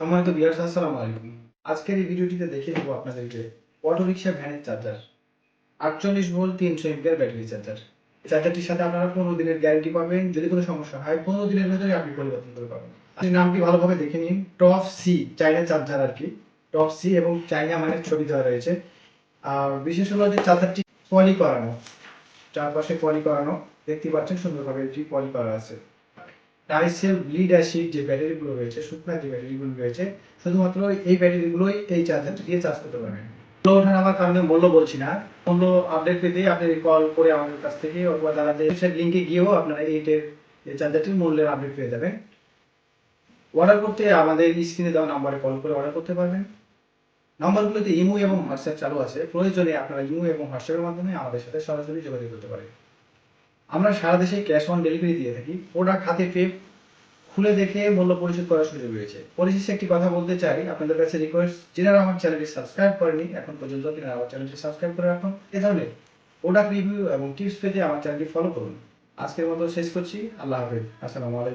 সম্মানিত বিয়ার্স আসসালামু আলাইকুম। আজকের এই ভিডিওটিতে দেখে দেবো আপনাদেরকে অটো রিক্সা ভ্যানের চার্জার। আটচল্লিশ ভোল্ট, তিনশো এমপিয়ার ব্যাটারি চার্জার চার্জারটির সাথে আপনারা পনেরো দিনের গ্যারান্টি পাবেন। যদি কোনো সমস্যা হয়, পনেরো দিনের ভেতরে আপনি পরিবর্তন করে পাবেন। নামটি ভালোভাবে দেখে নিন। টপ সি চাইনা চার্জার আর কি। টপ সি এবং চাইনা মানের ছবি দেওয়া রয়েছে। আর বিশেষ হলো যে চার্জারটি পলি করানো। চারপাশে পলি করানো। দেখতে পাচ্ছেন সুন্দরভাবে এটি পলি করা আছে। ডাইসেল ব্লিড অ্যাসিড যে ব্যাটারিগুলো রয়েছে, শুকনা যে ব্যাটারিগুলো রয়েছে, শুধুমাত্র এই ব্যাটারিগুলোই এই চার্জারটা দিয়ে চার্জ করতে পারবেন। ওঠার আমার কারণে মূল্য বলছি না। মূল্য আপডেট পেতে আপনি কল করে আমাদের কাছ থেকে অথবা ওয়েবসাইট লিঙ্কে গিয়েও আপনারা এইটের এই চার্জারটির মূল্যের আপডেট পেয়ে যাবেন। অর্ডার করতে আমাদের স্ক্রিনে দেওয়া নাম্বারে কল করে অর্ডার করতে পারবেন। নাম্বারগুলোতে ইমো এবং হোয়াটসঅ্যাপ চালু আছে। প্রয়োজনে আপনারা ইমো এবং হোয়াটসঅ্যাপের মাধ্যমে আমাদের সাথে সরাসরি যোগাযোগ করতে পারেন। আমরা সারা দেশে ক্যাশ অন ডেলিভারি দিয়ে থাকি। প্রোডাক্ট হাতে পেয়ে খুলে দেখে মূল্য পরিশোধ করার সুযোগ রয়েছে। পরিশেষে একটি কথা বলতে চাই, আপনাদের কাছে রিকোয়েস্ট যারা আমার চ্যানেলটি সাবস্ক্রাইব করেনি, এখন পর্যন্ত তারা আমার চ্যানেলটি সাবস্ক্রাইব করে রাখুন। এ ধরনের প্রোডাক্ট রিভিউ এবং টিপস পেতে আমার চ্যানেলটি ফলো করুন। আজকের মতো শেষ করছি। আল্লাহ হাফেজ। আসসালামু আলাইকুম।